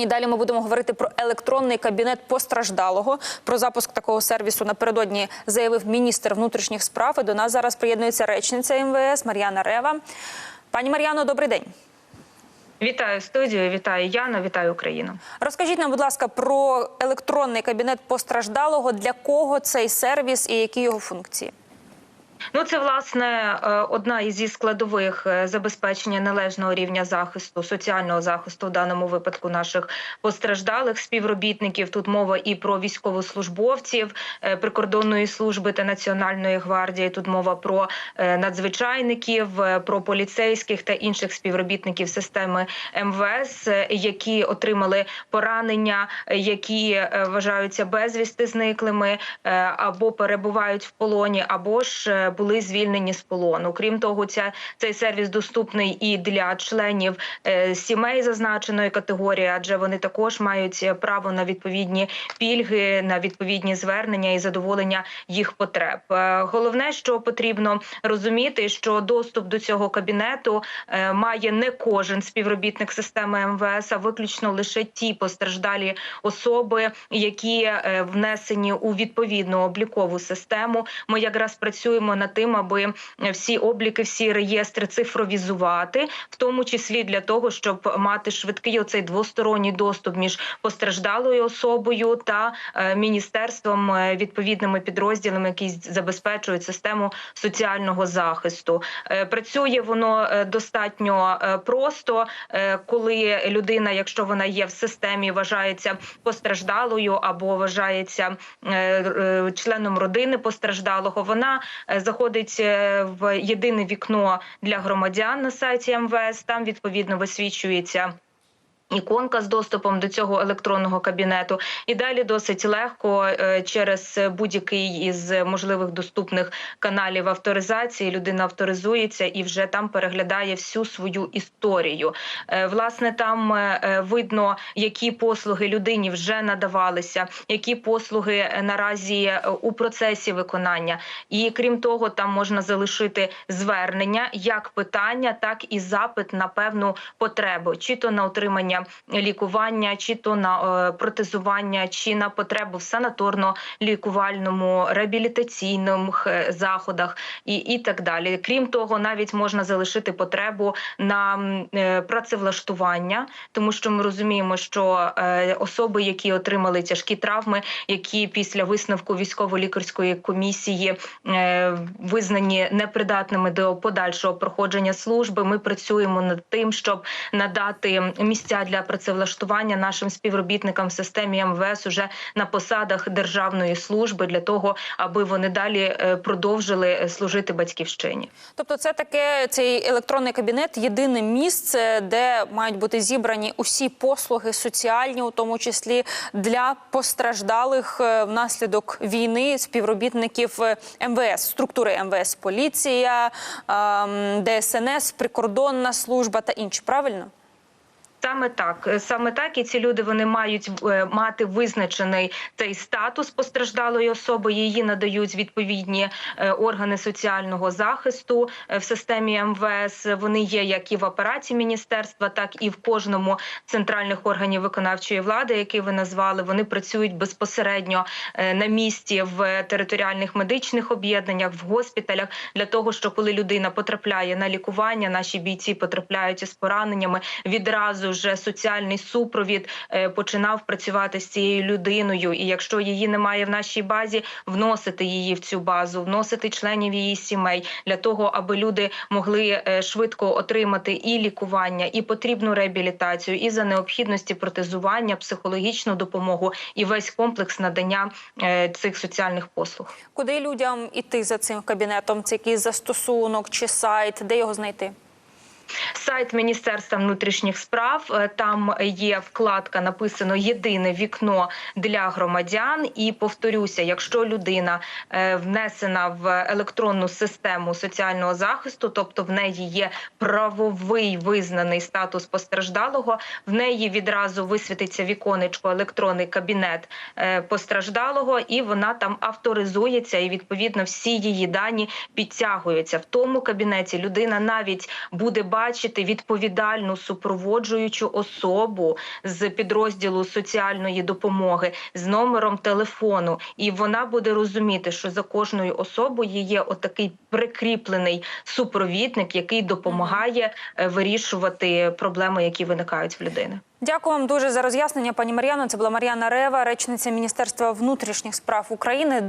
І далі ми будемо говорити про електронний кабінет постраждалого. Про запуск такого сервісу напередодні заявив міністр внутрішніх справ. І до нас зараз приєднується речниця МВС Мар'яна Рева. Пані Мар'яно, добрий день. Вітаю студію, вітаю Яну, вітаю Україну. Розкажіть нам, будь ласка, про електронний кабінет постраждалого. Для кого цей сервіс і які його функції? Ну, це власне е, одна із складових е, забезпечення належного рівня захисту, соціального захисту в даному випадку наших постраждалих співробітників. Тут мова і про військовослужбовців е, прикордонної служби та національної гвардії. Тут мова про надзвичайників, про поліцейських та інших співробітників системи МВС, які отримали поранення, які вважаються безвісти зниклими або перебувають в полоні, або ж були звільнені з полону. Крім того, ця цей сервіс доступний і для членів е, сімей зазначеної категорії, адже вони також мають е, право на відповідні пільги, на відповідні звернення і задоволення їх потреб. Е, Головне, що потрібно розуміти, що доступ до цього кабінету має не кожен співробітник системи МВС, а виключно лише ті постраждалі особи, які внесені у відповідну облікову систему. Ми якраз працюємо над тим, аби всі обліки, всі реєстри цифровізувати, в тому числі для того, щоб мати швидкий оцей двосторонній доступ між постраждалою особою та е, міністерством е, відповідними підрозділами, які забезпечують систему соціального захисту. Е, Працює воно достатньо просто, коли людина, якщо вона є в системі, вважається постраждалою або вважається членом родини постраждалого, вона е, заходить е, в єдине вікно для громадян на сайті МВС. Там відповідно висвічується. Іконка з доступом до цього електронного кабінету, і далі досить легко е, через будь-який із можливих доступних каналів авторизації людина авторизується і вже там переглядає всю свою історію. Е, Власне, там е, видно, які послуги людині вже надавалися, які послуги наразі у процесі виконання. І крім того, там можна залишити звернення як питання, так і запит на певну потребу, чи то на отримання лікування, чи то на е, протезування, чи на потребу в санаторно-лікувальному реабілітаційних е, заходах, і, і так далі. Крім того, навіть можна залишити потребу на е, працевлаштування, тому що ми розуміємо, що особи, які отримали тяжкі травми, які після висновку військово-лікарської комісії визнані непридатними до подальшого проходження служби, ми працюємо над тим, щоб надати місця для працевлаштування нашим співробітникам в системі МВС уже на посадах державної служби для того, аби вони далі е, продовжили служити батьківщині. Тобто, це таке цей електронний кабінет єдине місце, де мають бути зібрані усі послуги соціальні, у тому числі для постраждалих е, внаслідок війни співробітників е, МВС, структури МВС, поліція, ДСНС, прикордонна служба та інші. Правильно? Саме так, саме так, і ці люди вони мають е, мати визначений цей статус постраждалої особи. Її надають відповідні е, органи соціального захисту е, в системі МВС. Вони є як і в апараті міністерства, так і в кожному центральних органів виконавчої влади, які ви назвали. Вони працюють безпосередньо е, на місці в територіальних медичних об'єднаннях, в госпіталях, для того, що коли людина потрапляє на лікування, наші бійці потрапляють із пораненнями відразу вже соціальний супровід е, починав працювати з цією людиною. І якщо її немає в нашій базі, вносити її в цю базу, вносити членів її сімей для того, аби люди могли е, швидко отримати і лікування, і потрібну реабілітацію, і за необхідності протезування, психологічну допомогу і весь комплекс надання е, цих соціальних послуг. Куди людям іти за цим кабінетом? Це якийсь застосунок чи сайт? Де його знайти? Сайт Міністерства внутрішніх справ е, там є вкладка, написано Єдине вікно для громадян. І повторюся, якщо людина е, внесена в електронну систему соціального захисту, тобто в неї є правовий визнаний статус постраждалого, в неї відразу висвітиться віконечко електронний кабінет е, постраждалого, і вона там авторизується, і відповідно всі її дані підтягуються. В тому кабінеті людина навіть буде бачити побачити відповідальну супроводжуючу особу з підрозділу соціальної допомоги з номером телефону, і вона буде розуміти, що за кожною особою є отакий прикріплений супровідник, який допомагає е, вирішувати проблеми, які виникають в людини. Дякую вам дуже за роз'яснення, пані Мар'яно. Це була Мар'яна Рева, речниця Міністерства внутрішніх справ України.